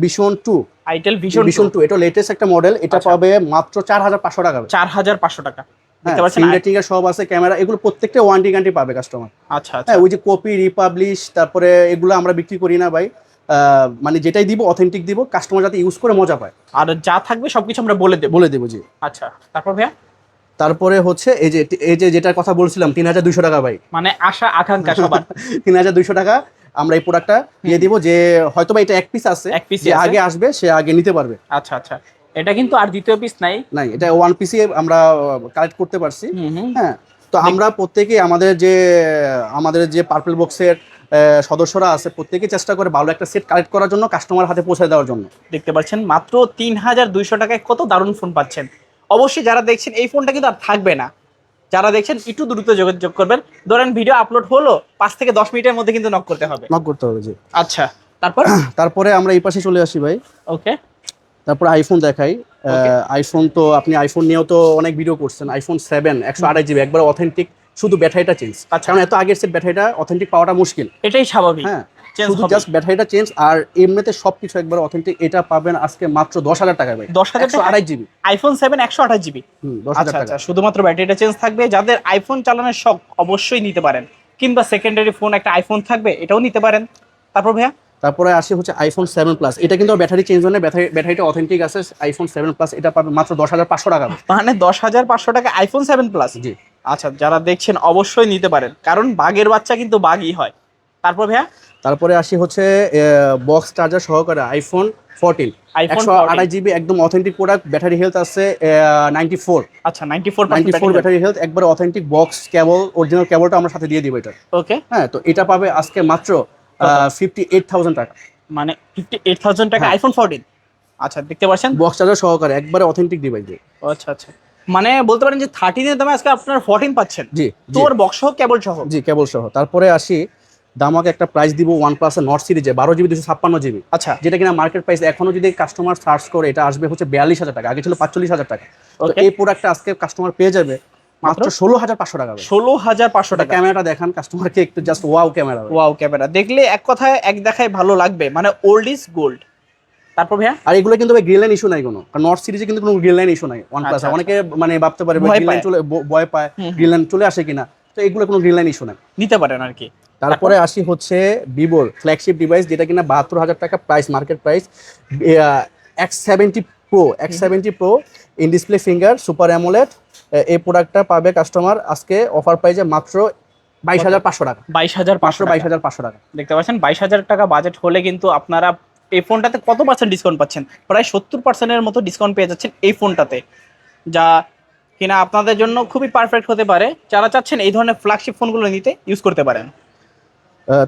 বিশন টু আইটেল ভীষণ বিশন টু এটা লেটেস্ট একটা মডেল এটা আচ্ছা। পাবে মাত্র চার হাজার পাঁচশো টাকা চার হাজার পাঁচশো টাকা। হ্যাঁ ফিঙ্গার সব আছে ক্যামেরা এগুলো প্রত্যেকটা ওয়ারেন্টি গ্যারান্টি পাবে কাস্টমার আচ্ছা আচ্ছা। হ্যাঁ ওই যে কপি রিপাবলিশ তারপরে এগুলো আমরা বিক্রি করি না ভাই। মানে যেটাই দিব অথেন্টিক দিব কাস্টমার যাতে ইউজ করে মজা পায়। আর যা থাকবে সবকিছু আমরা বলে দেবো। বলে দেবো জি। আচ্ছা তারপর ভাইয়া? তারপরে হচ্ছে এই যে এই যে যেটার কথা বলছিলাম তিন হাজার দুইশো টাকা ভাই। মানে আশা আকাঙ্ক্ষা সবার। তিন হাজার দুইশো টাকা আমরা এই প্রোডাক্টটা দিয়ে দিব যে হয়তো বা এটা এক পিস আছে এক যে আগে আসবে সে আগে নিতে পারবে। আচ্ছা আচ্ছা। এটা কিন্তু আর দ্বিতীয় পিস নাই। নাই এটা ওয়ান পিসি আমরা কালেক্ট করতে পারছি। হ্যাঁ তো আমরা প্রত্যেকেই আমাদের যে আমাদের যে পার্পল বক্সের সদস্যরা আছে প্রত্যেকেই চেষ্টা করে ভালো একটা সেট কালেক্ট করার জন্য কাস্টমার হাতে পৌঁছে দেওয়ার জন্য। দেখতে পাচ্ছেন মাত্র তিন হাজার দুইশো টাকায় কত দারুণ ফোন পাচ্ছেন। অবশ্যই যারা দেখছেন এই ফোনটা কিন্তু আর থাকবে না। যারা দেখছেন একটু দ্রুত যোগাযোগ করবেন। ধরেন ভিডিও আপলোড হলো পাঁচ থেকে দশ মিনিটের মধ্যে কিন্তু নক করতে হবে। নক করতে হবে জি। আচ্ছা তারপর? তারপরে আমরা এই পাশে চলে আসি ভাই। ওকে তারপরে আইফোন দেখাই। আইফোন তো আপনি আইফোন নিয়েও তো অনেক ভিডিও করছেন। আইফোন সেভেন একশো আড়াই জিবি একবার অথেন্টিক শুধু ব্যাটারিটা চেঞ্জ আচ্ছা। কারণ এত আগের সেট ব্যাটারিটা অথেন্টিক পাওয়াটা মুশকিল। এটাই স্বাভাবিক। হ্যাঁ। শুধু। জাস্ট ব্যাটারিটা চেঞ্জ আর এমনিতে সবকিছু একবার অথেন্টিক এটা পাবেন আজকে মাত্র দশ হাজার টাকা ভাই। 10,000 একশো টাকায়? আড়াই জিবি আইফোন সেভেন একশো আঠাশ জিবি হাজার আচ্ছা টাকা আচ্ছা শুধুমাত্র ব্যাটারিটা চেঞ্জ থাকবে। যাদের আইফোন চালানোর শখ অবশ্যই নিতে পারেন। কিংবা সেকেন্ডারি ফোন একটা আইফোন থাকবে এটাও নিতে পারেন। তারপর ভাইয়া? তারপরে আসে হচ্ছে আইফোন সেভেন প্লাস এটা কিন্তু ব্যাটারি চেঞ্জ হয় না। ব্যাটারি ব্যাটারিটা অথেন্টিক আছে। আইফোন সেভেন প্লাস এটা পাবে মাত্র দশ হাজার পাঁচশো টাকা মানে দশ হাজার পাঁচশো টাকা আইফোন সেভেন প্লাস জি। আচ্ছা যারা দেখছেন অবশ্যই নিতে পারেন। কারণ বাঘের বাচ্চা কিন্তু বাঘই হয়। তারপর ভাইয়া? তারপরে আসি হচ্ছে বক্স চার্জার সহকারে আইফোন ফোরটিন একশো 14 আড়াই জিবি একদম অথেন্টিক প্রোডাক্ট ব্যাটারি হেলথ আছে নাইনটি ফোর আচ্ছা ninety four ninety four battery health একবার অথেন্টিক বক্স কেবল অরিজিনাল কেবলটা আমরা সাথে দিয়ে দিব এটা। ওকে হ্যাঁ তো এটা পাবে আজকে মাত্র ফিফটি এইট থাউজেন্ড টাকা। মানে ফিফটি এইট থাউজেন্ড টাকা হ্যাঁ। আইফোন ফোরটিন আচ্ছা দেখতে পাচ্ছেন? বক্স চার্জার সহকারে একবারে অথেন্টিক ডিভাইস দিয়ে। আচ্ছা আচ্ছা। মানে বলতে পারেন যে থার্টিনের দামে আজকে আপনার ফোরটিন পাচ্ছেন। জি জি। তোর বক্স সহ কেবল সহ। জি কেবল সহ। তারপরে আসি দামাকে একটা প্রাইস দিব ওয়ান প্লাসের নট সিরিজে বারো জিবি দুশো ছাপ্পান্ন জিবি আচ্ছা। যেটা কিনা মার্কেট প্রাইস এখনও যদি কাস্টমার সার্চ করে এটা আসবে হচ্ছে বিয়াল্লিশ হাজার টাকা আগে ছিল পাঁচচল্লিশ হাজার টাকা। তো এই প্রোডাক্টটা আজকে কাস্টমার পেয়ে যাবে মাত্র? ষোলো হাজার পাঁচশো টাকা ষোলো হাজার পাঁচশো টাকা। ক্যামেরাটা দেখান কাস্টমারকে একটু just wow camera wow camera দেখলে এক কথায় এক দেখায় ভালো লাগবে মানে ওল্ড ইজ গোল্ড তারপর ভাইয়া? আর এগুলো কিন্তু লাইন ইস্যু নাই কোনো। নর্থ সিরিজে কিন্তু কোনো লাইন ইস্যু নাই ওয়ান প্লাস আচ্ছা, অনেকে মানে ভাবতে পারে ভয় লাইন পায়। চলে ভয় পায়। হুম, হুম। লাইন চলে আসে কিনা। তো এগুলো কোনো গ্রিন লাইন ইস্যু নাই। নিতে পারেন আর কি। তারপরে আসি হচ্ছে ভিভোর ফ্ল্যাগশিপ ডিভাইস যেটা কিনা বাহাত্তর হাজার টাকা price market price X seventy pro X seventy pro in display finger super AMOLED এই প্রোডাক্টটা পাবে কাস্টমার আজকে অফার প্রাইসে মাত্র বাইশ হাজার পাঁচশো টাকা। বাইশ হাজার পাঁচশো বাইশ হাজার পাঁচশো টাকা। দেখতে পাচ্ছেন বাইশ হাজার টাকা বাজেট হলে কিন্তু আপনারা এই ফোনটাতে কত পার্সেন্ট ডিসকাউন্ট পাচ্ছেন? প্রায় সত্তর পার্সেন্টের মতো ডিসকাউন্ট পেয়ে যাচ্ছেন এই ফোনটাতে যা কিনা আপনাদের জন্য খুবই পারফেক্ট হতে পারে। যারা চাচ্ছেন এই ধরনের ফ্ল্যাগশিপ ফোনগুলো নিতে ইউজ করতে পারেন।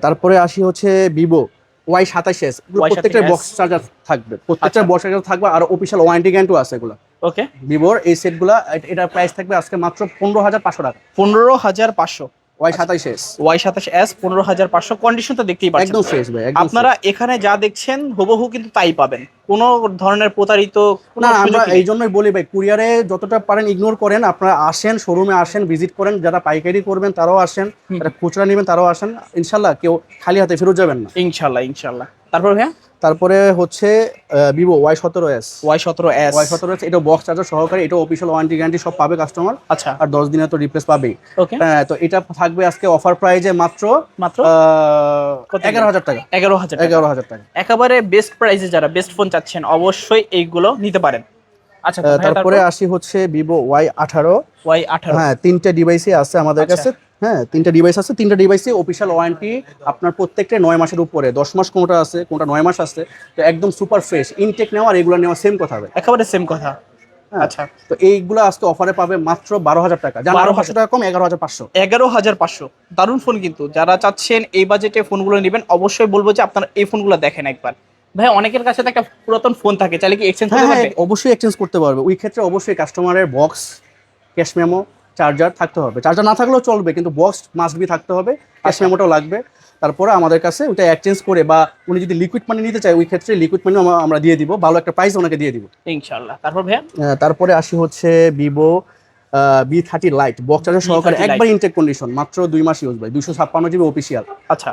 তারপরে আসি হচ্ছে ভিভো ওয়াই সাতাশ এস প্রত্যেকটা বক্স চার্জার থাকবে। প্রত্যেকটা আচ্ছা। বক্স চার্জার থাকবে আর অফিসিয়াল ওয়ারেন্টি গ্যারান্টিও আছে এগুলো। ওকে ভিভোর এই সেটগুলো এটার প্রাইস থাকবে আজকে মাত্র পনেরো হাজার পাঁচশো টাকা। পনেরো হাজার পাঁচশো। ওয়াই সাতাশ এস ওয়াই সাতাশ এস পনেরো হাজার পাঁচশো কন্ডিশন তো দেখতেই পাচ্ছেন। একদম ফ্রেশ ভাই আপনারা এখানে যা দেখছেন হুবহু কিন্তু তাই পাবেন। কোনো ধরনের প্রতারিত না আমরা এই জন্যই বলি ভাই কুরিয়ারে যতটা পারেন ইগনোর করেন আপনারা আসেন শোরুমে আসেন ভিজিট করেন যারা পাইকারি করবেন তারাও আসেন যারা খুচরা নেবেন তারাও আসেন। ইনশাল্লাহ কেউ খালি হাতে ফেরত যাবেন না। ইনশাল্লাহ ইনশাল্লাহ। তারপর ভাইয়া? তারপরে হচ্ছে ভিভো ওয়াই সতেরো এস ওয়াই সতেরো এস ওয়াই সতেরো এস এটা বক্স চার্জার সহকারে এটা অফিসিয়াল ওয়ারেন্টি গ্যারান্টি সব পাবে কাস্টমার আচ্ছা। আর দশ দিনে তো রিপ্লেস পাবেই। হ্যাঁ তো এটা থাকবে আজকে অফার প্রাইজে মাত্র মাত্র? এগারো হাজার টাকা। এগারো হাজার টাকা। এগারো হাজার টাকা। একেবারে বেস্ট প্রাইসে যারা বেস্ট ফোন চাচ্ছেন অবশ্যই এইগুলো নিতে পারেন। আচ্ছা তারপরে আসি হচ্ছে ভিভো ওয়াই আঠারো। ওয়াই আঠারো। হ্যাঁ তিনটে ডিভাইসই আছে আমাদের আচ্ছা। কাছে। হ্যাঁ তিনটা ডিভাইস আছে। তিনটা ডিভাইসে অফিসিয়াল ওয়ারেন্টি আপনার প্রত্যেকটা নয় মাসের উপরে। দশ মাস কোনটা আছে কোনটা নয় মাস আছে। তো একদম সুপার ফ্রেশ ইনটেক নেওয়া আর এগুলো নেওয়া সেম কথা হবে। একেবারে সেম কথা। হ্যাঁ। আচ্ছা। তো এইগুলো আজকে অফারে পাবে মাত্র বারো হাজার টাকা। যার বারো 12,000 পাঁচশো টাকা কম এগারো হাজার পাঁচশো। এগারো হাজার পাঁচশো। দারুণ ফোন কিন্তু। যারা চাচ্ছেন এই বাজেটে ফোনগুলো নেবেন অবশ্যই বলব যে আপনারা এই ফোনগুলো দেখেন একবার। ভাই অনেকের কাছে তো একটা পুরাতন ফোন থাকে চাইলে কি এক্সচেঞ্জ হ্যাঁ করতে হ্যাঁ পারবে? অবশ্যই এক্সচেঞ্জ করতে পারবে। ওই ক্ষেত্রে অবশ্যই কাস্টমারের বক্স ক্যাশ মেমো চার্জার থাকতে হবে। চার্জার না থাকলেও চলবে কিন্তু বক্স মাস্ট বি থাকতে হবে। ক্যাশ আচ্ছা। মেমোটাও লাগবে। তারপরে আমাদের কাছে ওটা এক্সচেঞ্জ করে বা উনি যদি লিকুইড মানি নিতে চায় ওই ক্ষেত্রে লিকুইড মানি আমরা দিয়ে দিব। ভালো একটা প্রাইস ওনাকে দিয়ে দিব। ইনশাল্লাহ তারপর ভাইয়া? তারপরে আসি হচ্ছে vivo V thirty lite box charger সহকারে V30 Lite। একবার ইনটেক কন্ডিশন মাত্র দুই মাস ইউজ ভাই দুশো ছাপ্পান্ন জিবি অফিসিয়াল আচ্ছা।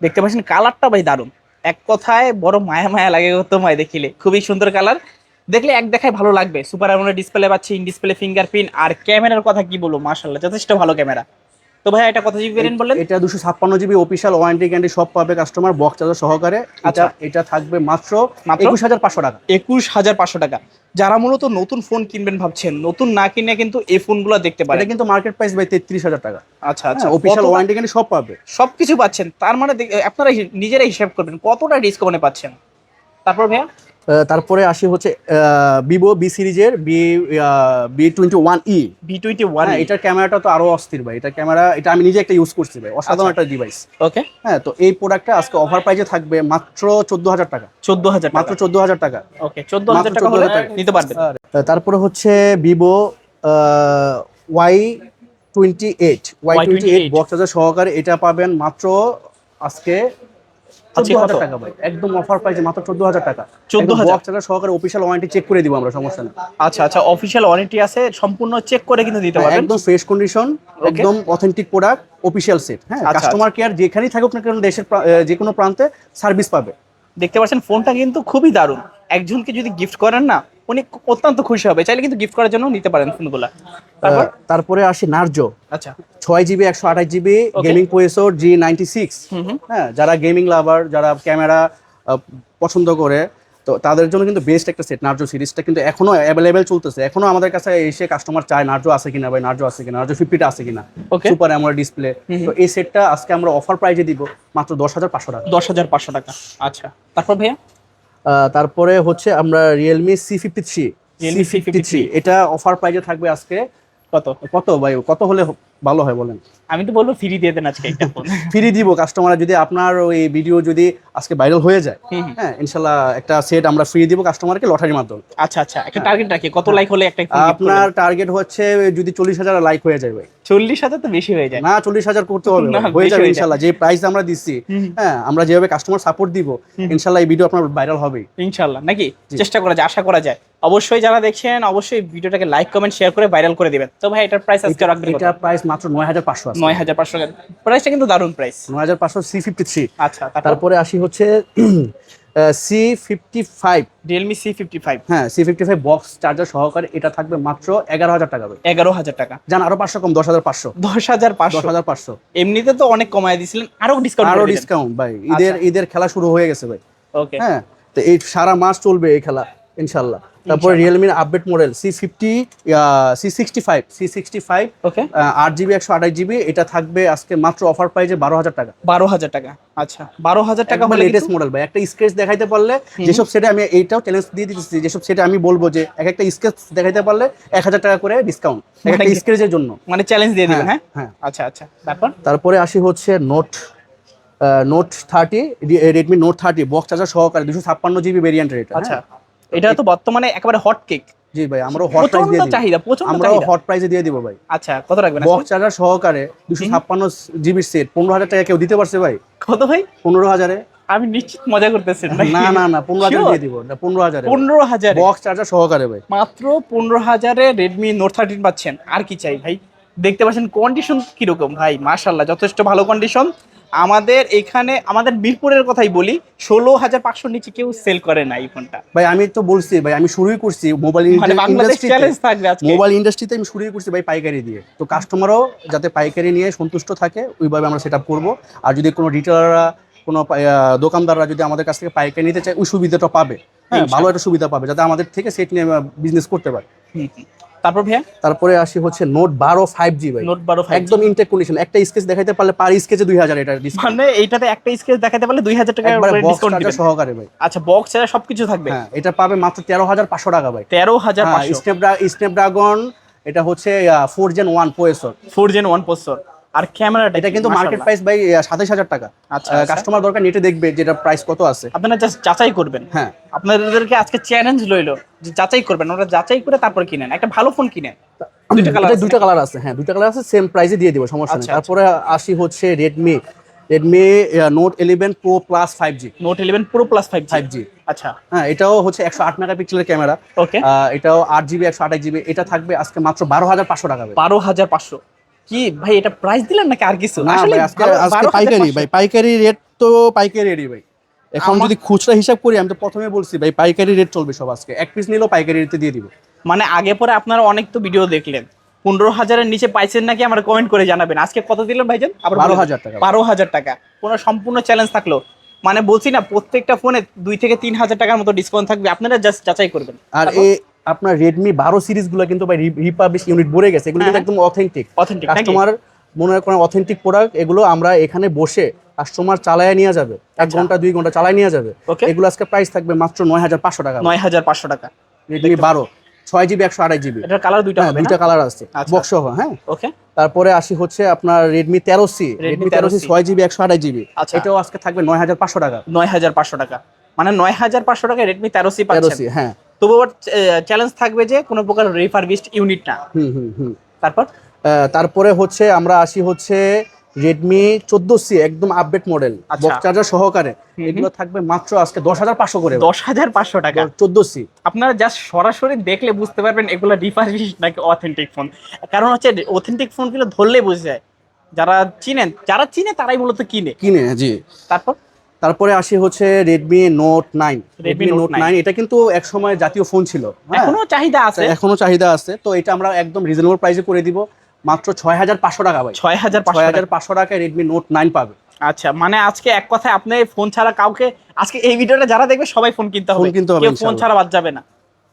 দেখতে পাচ্ছেন কালারটা ভাই দারুণ। এক কথায় বড় মায়া মায়া লাগে তোমায় দেখিলে। খুবই সুন্দর কালার দেখলে এক দেখায় ভালো লাগবে। সুপার অ্যামোলেড ডিসপ্লে পাচ্ছি ইন ডিসপ্লে ফিঙ্গারপ্রিন্ট আর ক্যামেরার কথা কি বলব? মার্শাল্লাহ যথেষ্ট ভালো ক্যামেরা তো ভাই এটা কত জিবি ভেরিয়েন্ট বললেন? এটা দুশো ছাপ্পান্ন জিবি অফিসিয়াল ওয়ারেন্টি গ্যারান্টি সব পাবে কাস্টমার বক্স চার্জার সহকারে। আচ্ছা। এটা থাকবে মাত্র? একুশ হাজার পাঁচশো টাকা। একুশ হাজার পাঁচশো টাকা। যারা মূলত নতুন ফোন কিনবেন ভাবছেন নতুন না কিনে কিন্তু এই ফোনগুলো দেখতে এটা পারেন কিন্তু মার্কেট প্রাইস ভাই তেত্রিশ হাজার টাকা। আচ্ছা আচ্ছা। অফিসিয়াল ওয়ারেন্টি গ্যারান্টি সব পাবে। সবকিছু পাচ্ছেন। তার মানে আপনারা নিজেরাই হিসাব করবেন কতটা ডিসকাউন্টে পাচ্ছেন। তারপর ভাইয়া? তারপরে আসি হচ্ছে ভিভো বি সিরিজের V V twenty one E V twenty one এটার ক্যামেরাটা তো আরও অস্থির ভাই এটা ক্যামেরা এটা আমি নিজে একটা ইউজ করছি ভাই অসাধারণ আচ্ছা। একটা ডিভাইস ওকে হ্যাঁ তো এই প্রোডাক্টটা আজকে অফার প্রাইসে থাকবে মাত্র চোদ্দ হাজার টাকা। চোদ্দ হাজার মাত্র চোদ্দ হাজার টাকা। ওকে চোদ্দ হাজার টাকা হলে নিতে পারবেন। তারপরে হচ্ছে vivo Y twenty eight Y twenty eight Y28 box সহকারে এটা পাবেন মাত্র আজকে আজকে কত? টাকা ভাই। একদম অফার প্রাইসে মাত্র চোদ্দ হাজার টাকা। 14,000 বক্স টাকা সহকারে ওয়ারেন্টি চেক করে দিব আমরা সমস্যা আচ্ছা আচ্ছা ওয়ারেন্টি আছে সম্পূর্ণ চেক করে কিন্তু দিতে হ্যাঁ, পারবেন। একদম ফ্রেশ কন্ডিশন একদম অথেন্টিক প্রোডাক্ট অফিশিয়াল সেট হ্যাঁ আচ্ছা, কাস্টমার কেয়ার যেখানেই থাকুক না কেন দেশের প্রা- যে কোনো প্রান্তে সার্ভিস পাবে। দেখতে পাচ্ছেন ফোনটা কিন্তু খুবই দারুণ। একজনকে যদি গিফট করেন না উনি অত্যন্ত খুশি হবে চাইলে কিন্তু গিফট করার জন্য নিতে পারেন ফোনগুলা। তারপর? তারপরে আসি নার্জো আচ্ছা। ছয় জিবি একশো আঠাশ GB. Gaming processor G ninety six হ্যাঁ যারা গেমিং লাভার যারা ক্যামেরা পছন্দ করে তো তাদের জন্য কিন্তু বেস্ট একটা সেট নার্জো সিরিজটা কিন্তু এখনও অ্যাভেলেবেল চলতেছে। এখনও আমাদের কাছে এসে কাস্টমার চায় নার্জো আছে কিনা ভাই নার্জো আছে কিনা নার্জো ফিফটিটা আছে কিনা. সুপার অ্যামোলেড ডিসপ্লে তো এই সেটটা আজকে আমরা অফার প্রাইজে দিব মাত্র দশ হাজার পাঁচশো টাকা। দশ হাজার পাঁচশো টাকা। আচ্ছা। তারপর ভাইয়া? তারপরে হচ্ছে আমরা Realme C fifty three Realme C fifty three এটা অফার প্রাইজে থাকবে আজকে কত? কত ভাই? কত হলে ভালো হয় বলেন? আমি তো বলব ফ্রি দিয়ে দেন আজকে একটা ফোন ফ্রি দিব কাস্টমার যদি আপনার ওই ভিডিও যদি আজকে ভাইরাল হয়ে যায়। হ্যাঁ ইনশাল্লাহ একটা সেট আমরা ফ্রি দিব কাস্টমারকে লটারির মাধ্যমে। আচ্ছা আচ্ছা একটা টার্গেট রাখি কত লাইক হলে একটা আপনার টার্গেট হচ্ছে যদি চল্লিশ হাজার লাইক হয়ে যায় ভাই। চল্লিশ হাজার তো বেশি হয়ে যায়। না চল্লিশ হাজার করতে হবে হয়ে যাবে হয়ে ইনশাল্লাহ যে প্রাইস আমরা দিচ্ছি হ্যাঁ আমরা যেভাবে কাস্টমার সাপোর্ট দিব ইনশাল্লাহ এই ভিডিও আপনার ভাইরাল হবে ইনশাল্লাহ নাকি? চেষ্টা করা যায় আশা করা যায়। অবশ্যই যারা দেখছেন অবশ্যই ভিডিওটাকে লাইক কমেন্ট শেয়ার করে ভাইরাল করে দিবেন। তো ভাই এটার প্রাইস আজকে রাখবেন এটা প্রাইস মাত্র নয় হাজার পাঁচশো আছে। নয় হাজার পাঁচশো প্রাইসটা কিন্তু দারুণ প্রাইস নয় হাজার পাঁচশো সি ফিফটি থ্রি আচ্ছা তারপরে? আসি হচ্ছে C fifty five Realme C fifty five হ্যাঁ C fifty five box charger সহকারে এটা থাকবে মাত্র এগারো হাজার টাকা এগারো হাজার টাকা। জান আরও পাঁচশো কম দশ হাজার পাঁচশো। দশ হাজার দশ পাঁচশো হাজার পাঁচশো। এমনিতে তো অনেক কমায় দিয়েছিলেন আরও ডিসকাউন্ট আরও আরও ডিসকাউন্ট ভাই। ঈদের ঈদের খেলা শুরু হয়ে গেছে ভাই। ওকে হ্যাঁ তো এই সারা মাস চলবে এই খেলা। ইনশাল্লাহ তারপরে রিয়েলমির update model C fifty C sixty five C sixty five okay আট জিবি একশো আঠাশ জিবি এটা থাকবে আজকে মাত্র অফার প্রাইজে বারো হাজার টাকা। বারো হাজার টাকা। আচ্ছা বারো হাজার টাকা হলে লেটেস্ট মডেল ভাই একটা স্কেচ দেখাইতে পারলে যেসব সেটে আমি এইটাও চ্যালেঞ্জ দিয়ে দিতেছি যেসব সেটে আমি বলব যে এক একটা স্কেচ দেখাইতে পারলে এক হাজার টাকা করে ডিসকাউন্ট মানে একটা স্কেচের জন্য। মানে চ্যালেঞ্জ দিয়ে দিবেন হ্যাঁ হ্যাঁ? আচ্ছা আচ্ছা তারপর? তারপরে আসি হচ্ছে note note thirty Redmi note thirty box charger সহকারে দুশো ছাপ্পান্ন জিবি ভেরিয়েন্ট রেট আচ্ছা। এটা তো বর্তমানে একেবারে হট কেক জি ভাই আমরা হট প্রাইস দিয়ে দিই চাহিদা প্রচণ্ড চাহিদা। হট প্রাইসে দিয়ে দিব ভাই। আচ্ছা কত রাখবেন বক্স চার্জার সহকারে দুশো ছাপ্পান্ন জিবির সেট পনেরো হাজার টাকা কেউ দিতে পারছে ভাই? কত ভাই? পনেরো হাজারে। আমি নিশ্চিত মজা করতেছেন না। না না পনেরো হাজার Sure? দিয়ে দিব। না পনেরো হাজারে। পনেরো হাজার? বক্স চার্জার সহকারে ভাই। মাত্র পনেরো হাজারে রেডমি নোট থার্টিন পাচ্ছেন। আর কি চাই ভাই? দেখতে পাচ্ছেন কন্ডিশন কীরকম ভাই? মাশাল্লাহ যথেষ্ট ভালো কন্ডিশন আমাদের এখানে আমাদের মিরপুরের কথাই বলি ষোলো হাজার পাঁচশোর নিচে কেউ সেল করে না এই ফোনটা ভাই আমি তো বলছি ভাই আমি শুরুই করছি মোবাইল মোবাইল ইন্ডাস্ট্রিতে আমি শুরুই করছি ভাই পাইকারি দিয়ে। তো কাস্টমারও যাতে পাইকারি নিয়ে সন্তুষ্ট থাকে ওইভাবে আমরা সেট আপ করব। আর যদি কোনো রিটেলাররা কোনো দোকানদাররা যদি আমাদের কাছ থেকে পাইকারি নিতে চায় ওই সুবিধাটা পাবে। হ্যাঁ ভালো একটা সুবিধা পাবে যাতে আমাদের থেকে সেট নিয়ে বিজনেস করতে পারে। তারপর ভাইয়া? তারপরে আসি হচ্ছে নোট বারো ফাইভ জি ভাই। নোট বারো একদম ইনটেক কন্ডিশন একটা স্কেচ দেখাইতে পারলে পার স্কেচে দুই হাজার এটা মানে এইটাতে একটা স্কেচ দেখাতে পারলে দুই হাজার টাকা ডিসকাউন্ট সহকারে ভাই। আচ্ছা বক্স ছাড়া সবকিছু থাকবে? হ্যাঁ এটা পাবে মাত্র তেরো হাজার পাঁচশো টাকা ভাই। তেরো হাজার স্ন্যাপড্রাগন এটা হচ্ছে four gen one processor four gen one processor আর ক্যামেরাটা এটা কিন্তু মার্কেট প্রাইস ভাই সাতাইশ হাজার টাকা। আচ্ছা, আচ্ছা। কাস্টমার দরকার নেটে দেখবে যেটা প্রাইস কত আছে। আপনারা জাস্ট যাচাই করবেন। হ্যাঁ। আপনাদেরকে আজকে চ্যালেঞ্জ লইলো যে যাচাই করবেন। ওরা যাচাই করে তারপর কিনেন। একটা ভালো ফোন কিনেন। দুইটা কালার দুইটা কালার আছে। হ্যাঁ দুইটা কালার আছে সেম প্রাইসে দিয়ে দিব সমস্যা নেই। আচ্ছা, তারপরে আসি হচ্ছে Redmi Redmi note eleven pro plus five G note eleven pro plus five five G আচ্ছা। হ্যাঁ এটাও হচ্ছে একশো আট মেগাপিক্সেলের ক্যামেরা ওকে এটাও আট জিবি একশো আঠাশ জিবি এটা থাকবে আজকে মাত্র বারো হাজার পাঁচশো টাকা। বারো হাজার পাঁচশো। কি ভাই এটা প্রাইস দিলেন নাকি আর কিছু? আসলে আজকে বারো- আজকে 12,500 পাইকারি ভাই পাইকারি রেট তো পাইকারি রেটই ভাই। এখন যদি খুচরা হিসাব করি আমি তো প্রথমে বলছি ভাই পাইকারি রেট চলবে সব আজকে। এক পিস নিলেও পাইকারি রেটে দিয়ে দিব। মানে আগে পরে আপনারা অনেক তো ভিডিও দেখলেন। পনেরো হাজারের নিচে পাইছেন নাকি আমরা কমেন্ট করে জানাবেন। আজকে কত দিলেন ভাইজান? আবার দেন। 12,000 টাকা। বারো হাজার টাকা। কোনো সম্পূর্ণ চ্যালেঞ্জ থাকল। মানে বলছি না প্রত্যেকটা ফোনে দুই থেকে তিন হাজার টাকার মতো ডিসকাউন্ট থাকবে। আপনারা জাস্ট যাচাই করবেন। আর আপনার রেডমি বারো সিরিজগুলো কিন্তু ভাই রিপাবলিশ ইউনিট ভরে গেছে। এগুলো কিন্তু হ্যাঁ। একদম অথেন্টিক অথেন্টিক কাস্টমার মনে করেন অথেন্টিক প্রোডাক্ট এগুলো আমরা এখানে বসে কাস্টমার চালায় নিয়ে যাবে। এক আচ্ছা। ঘণ্টা দুই ঘণ্টা চালায় নিয়ে যাবে. এগুলো আজকে প্রাইস থাকবে মাত্র নয় হাজার পাঁচশো টাকা। নয় হাজার পাঁচশো টাকা। রেডমি বারো। ছয় জিবি একশো আড়াই জিবি এটার কালার দুইটা হবে দুইটা কালার আছে। আচ্ছা। বক্স সহ হ্যাঁ। ওকে তারপরে আসি হচ্ছে আপনার রেডমি তেরো সি রেডমি তেরো সি ছয় জিবি একশো আড়াই জিবি আচ্ছা। এটাও আজকে থাকবে নয় হাজার পাঁচশো টাকা। নয় হাজার পাঁচশো টাকা। মানে নয় হাজার পাঁচশো টাকা রেডমি তেরো সি তেরো পাচ্ছেন। সি হ্যাঁ। তবু চ্যালেঞ্জ থাকবে যে কোনো প্রকার রিফারবিস্ট ইউনিট না। হুম হুম হুম। তারপর? তারপরে হচ্ছে আমরা আসি হচ্ছে রেডমি চোদ্দ সি একদম আপডেট মডেল। বক্স চার্জার সহকারে। এগুলো থাকবে মাত্র আজকে দশ হাজার পাঁচশো করে। দশ হাজার পাঁচশো টাকা। চোদ্দ সি আপনারা জাস্ট সরাসরি দেখলে বুঝতে পারবেন এগুলো রিফারবিশ নাকি অথেন্টিক ফোন কারণ হচ্ছে অথেন্টিক ফোনগুলো ধরলে বুঝে যায়। যারা চিনেন যারা চিনে তারাই মূলত কিনে। কিনে জি। তারপর? তারপরে আসি হচ্ছে Redmi note nine Redmi note nine এটা কিন্তু এক সময় জাতীয় ফোন ছিল হ্যাঁ? এখনও চাহিদা আছে? এখনও চাহিদা আছে তো এটা আমরা একদম রিজনেবল প্রাইসে করে দিব মাত্র ছয় হাজার পাঁচশো টাকা ভাই। ছয় হাজার ছয় হাজার পাঁচশো টাকায় রেডমি নোট নাইন পাবে। আচ্ছা মানে আজকে এক কথায় আপনি ফোন ছাড়া কাউকে আজকে এই ভিডিওটা যারা দেখবে সবাই ফোন কিনতে হবে। কিনতে হবে ফোন ছাড়া বাদ যাবে না।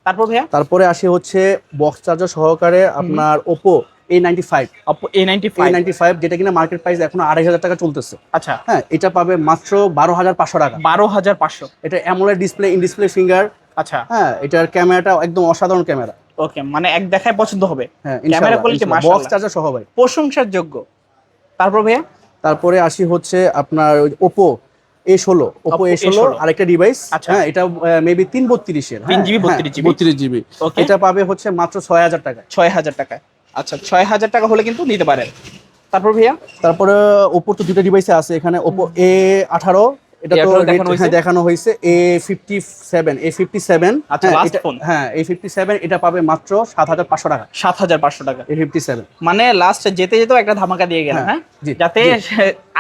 তারপর ভাইয়া? তারপরে আসি হচ্ছে বক্স চার্জার সহকারে আপনার Oppo A ninety five Oppo A ninety five ninety five যেটা কিনা মার্কেট প্রাইস এখনও আড়াই হাজার টাকা চলতেছে। আচ্ছা। হ্যাঁ এটা পাবে মাত্র বারো হাজার পাঁচশো টাকা। বারো হাজার পাঁচশো। এটা AMOLED display in display finger আচ্ছা। হ্যাঁ এটার ক্যামেরাটা একদম অসাধারণ ক্যামেরা। ওকে মানে এক দেখায় পছন্দ হবে। হ্যাঁ ক্যামেরা কোয়ালিটি বক্স চার্জার সহ ভাই। প্রশংসার যোগ্য তারপর ভাইয়া? তারপরে আসি হচ্ছে আপনার ওপো এ ষোলো। ওপো এ ষোলো A16 আরেকটা ডিভাইস। হ্যাঁ এটা মেবি তিন বত্রিশের। 3 GB 32 GB বত্রিশ জিবি এটা পাবে হচ্ছে মাত্র ছয় হাজার টাকা ছয় হাজার টাকা আচ্ছা ছয় হাজার টাকা হলে কিন্তু নিতে পারেন। তারপর ভাইয়া? তারপরে ওপোর তো দুটো ডিভাইসে আছে এখানে ওপো এ আঠারো এটা তো দেখানো হয়েছে? হ্যাঁ, দেখানো হয়েছে A fifty seven A fifty seven. হ্যাঁ এ ফিফটি সেভেন এটা পাবে মাত্র সাত হাজার পাঁচশো টাকা। সাত হাজার পাঁচশো টাকা। এ ফিফটি সেভেন মানে লাস্ট যেতে যেতেও একটা ধামাকা দিয়ে গেল হ্যাঁ, হ্যাঁ? যাতে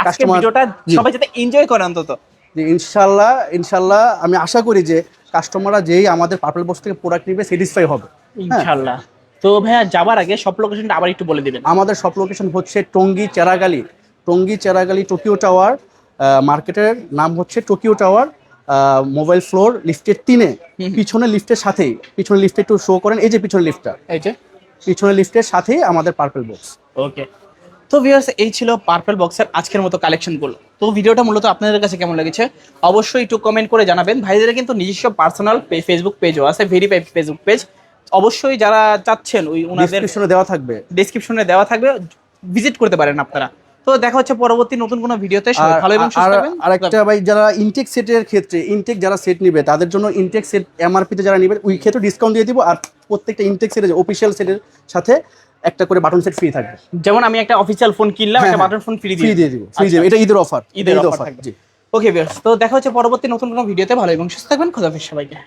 আজকে ভিডিওটা সবাই যাতে এনজয় করে অন্তত। ইনশাল্লাহ ইনশাল্লাহ আমি আশা করি যে কাস্টমাররা যেই আমাদের পার্পল বক্স থেকে প্রোডাক্ট নিবে স্যাটিসফাই হবে। ইনশাল্লাহ। তো ভাইয়া যাবার আগে সব লোকেশনটা আবার একটু বলে দিবেন। আমাদের সব লোকেশন হচ্ছে টঙ্গী চেরাগালি। টঙ্গী চেরাগালি টোকিও টাওয়ার মার্কেটের নাম হচ্ছে টোকিও টাওয়ার মোবাইল ফ্লোর লিফটের তিনে। পিছনে লিফটের সাথেই পিছনে লিফটে একটু শো করেন এই যে পিছনে লিফটটা। এই যে। পিছনে লিফটের সাথেই আমাদের পার্পল বক্স ওকে তো ভিউয়ার্স এই ছিল পার্পল বক্সের আজকের মতো কালেকশনগুলো তো ভিডিওটা মূলত আপনাদের কাছে কেমন লেগেছে? অবশ্যই একটু কমেন্ট করে জানাবেন। ভাইদের কিন্তু নিজস্ব পার্সোনাল ফেসবুক পেজও আছে ভেরিফাইড ফেসবুক পেজ অবশ্যই যারা চাচ্ছেন ওই ওনাদের ডিসক্রিপশনে দেওয়া থাকবে। ডেসক্রিপশনে দেওয়া থাকবে। ভিজিট করতে পারেন আপনারা। তো দেখা হচ্ছে পরবর্তী নতুন কোনো ভিডিওতে। ভালো এবং সুস্থ থাকবেন। আর একটা ভাই যারা ইনটেক সেটের ক্ষেত্রে ইনটেক যারা সেট নিবে তাদের জন্য ইনটেক সেট এমআরপি তে যারা নিবে ওই ক্ষেত্রে ডিসকাউন্ট দিয়ে দিব। আর প্রত্যেকটা ইনটেক সেটের অফিসিয়াল সেটের সাথে একটা করে বাটন সেট ফ্রি থাকবে। যেমন আমি একটা অফিসিয়াল ফোন কিনলাম একটা। বাটন ফোন ফ্রি দিয়ে দিব। ফ্রি। দিয়ে এটা ঈদের অফার ঈদের। জি। ওকে বেশ তো দেখা হচ্ছে পরবর্তী নতুন কোনো ভিডিওতে। ভালো এবং সুস্থ থাকবেন। খোদাফিজ সবাইকে।